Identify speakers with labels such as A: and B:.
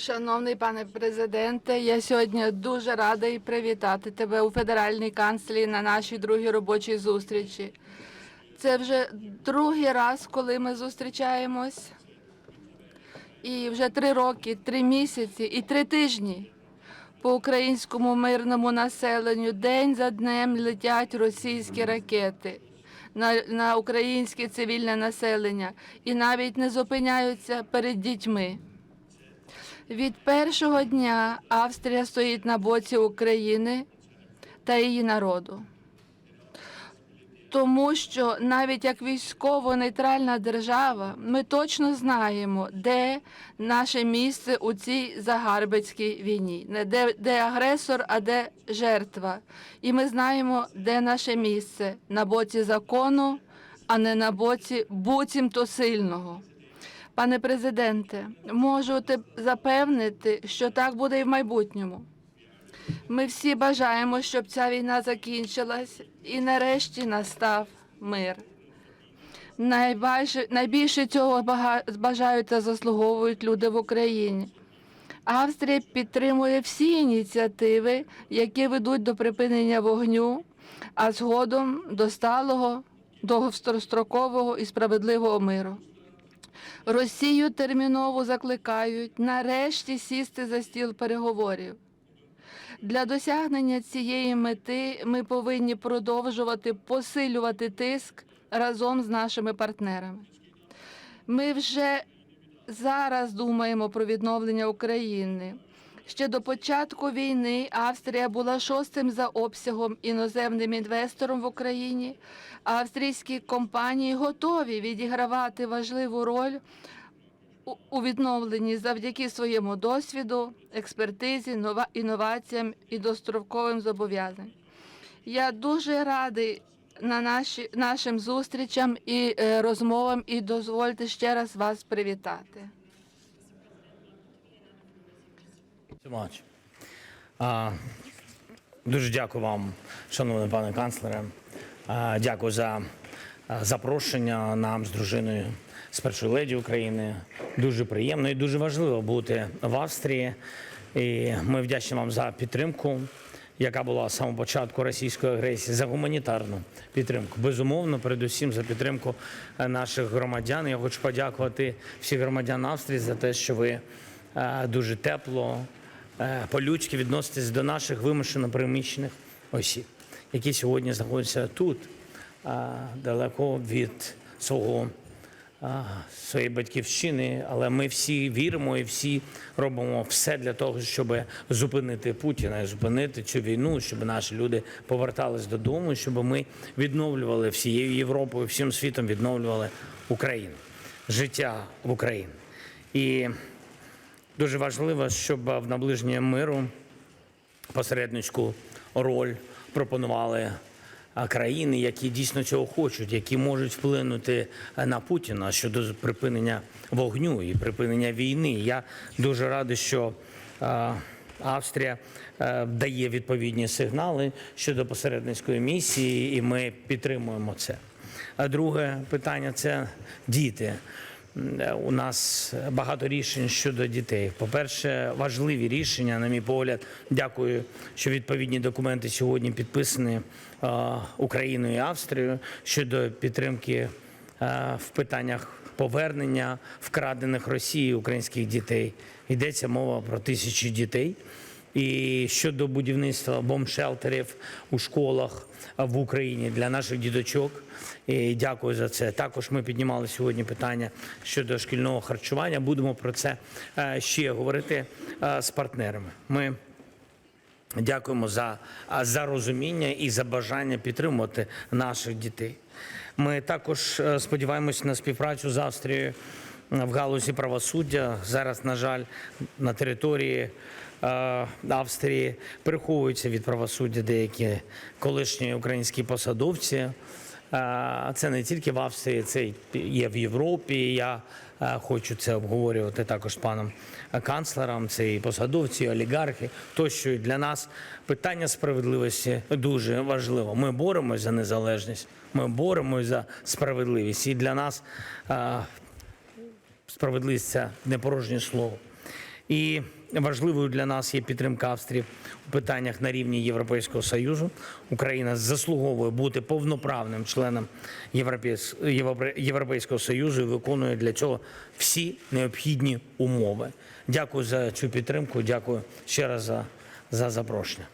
A: Шановний пане президенте, я сьогодні дуже радий привітати тебе у федеральній канцлі на нашій другій робочій зустрічі. Це вже другий раз, коли ми зустрічаємось. І вже три роки, три місяці і три тижні по українському мирному населенню день за днем летять російські ракети на, на українське цивільне населення і навіть не зупиняються перед дітьми. Від першого дня Австрія стоїть на боці України та її народу. Тому що навіть як військово-нейтральна держава, ми точно знаємо, де наше місце у цій загарбницькій війні, не де, де агресор, а де жертва. І ми знаємо, де наше місце на боці закону, а не на боці буцімто сильного. Пане президенте, можу те запевнити, що так буде і в майбутньому. Ми всі бажаємо, щоб ця війна закінчилась і нарешті настав мир. Найбільше, найбільше цього бажають та заслуговують люди в Україні. Австрія підтримує всі ініціативи, які ведуть до припинення вогню, а згодом до сталого, довгострокового і справедливого миру. Росію терміново закликають нарешті сісти за стіл переговорів. Для досягнення цієї мети ми повинні продовжувати посилювати тиск разом з нашими партнерами. Ми вже зараз думаємо про відновлення України. Ще до початку війни Австрія була шостим за обсягом іноземним інвестором в Україні. Австрійські компанії готові відігравати важливу роль у- відновленні завдяки своєму досвіду, експертизі, нова- інноваціям і достроковим зобов'язанням. Я дуже радий на наші, нашим зустрічам і е, розмовам, і дозвольте ще раз вас привітати.
B: Much. Дуже дякую вам, шановний пане канцлере. Дякую за запрошення нам з дружиною, з першої леді України. Дуже приємно і дуже важливо бути в Австрії. І ми вдячні вам за підтримку, яка була з самого початку російської агресії, за гуманітарну підтримку. Безумовно, передусім за підтримку е, наших громадян. Я хочу подякувати всіх громадян Австрії за те, що ви е, дуже тепло, по-людськи відноситесь до наших вимушено переміщених осіб, які сьогодні знаходяться тут, е, далеко від свого своєї батьківщини, але ми всі віримо і всі робимо все для того, щоб зупинити Путіна, зупинити цю війну, щоб наші люди повертались додому, щоб ми відновлювали всією Європою, всім світом відновлювали Україну, життя в Україні. І дуже важливо, щоб в наближенні миру посередницьку роль пропонували країни, які дійсно цього хочуть, які можуть вплинути е, на Путіна щодо припинення вогню і припинення війни. Я дуже радий, що Австрія е, дає відповідні сигнали щодо посередницької місії, і ми підтримуємо це. А друге питання це діти. Е, У нас багато рішень щодо дітей. По-перше, важливі рішення, на мій погляд. Дякую, що відповідні документи сьогодні підписані е, Україною і Австрією щодо підтримки е, в питаннях повернення вкрадених Росією українських дітей. Йдеться мова про тисячі дітей. І щодо будівництва бомбшелтерів у школах в Україні для наших діточок. І дякую за це. Також ми піднімали сьогодні питання щодо шкільного харчування. Будемо про це е, ще говорити е, з партнерами. Ми Дякуємо за, за розуміння і за бажання підтримувати наших дітей. Ми також е, сподіваємось на співпрацю з Австрією в галузі правосуддя. Зараз, на жаль, на території е, Австрії приховуються від правосуддя деякі колишні українські посадовці. Е, Це не тільки в Австрії, це є в Європі. Я е, хочу це обговорювати також з паном канцлером. Це і посадовці, і олігархи. Тощо для нас питання справедливості дуже важливо. Ми боремось за незалежність, ми боремось за справедливість. І для нас справедливість це не порожнє слово. І важливою для нас є підтримка Австрії у питаннях на рівні Європейського союзу. Україна заслуговує бути повноправним членом Європейсь- Європейського союзу і виконує для цього всі необхідні умови. Дякую за цю підтримку. Дякую ще раз за, за запрошення.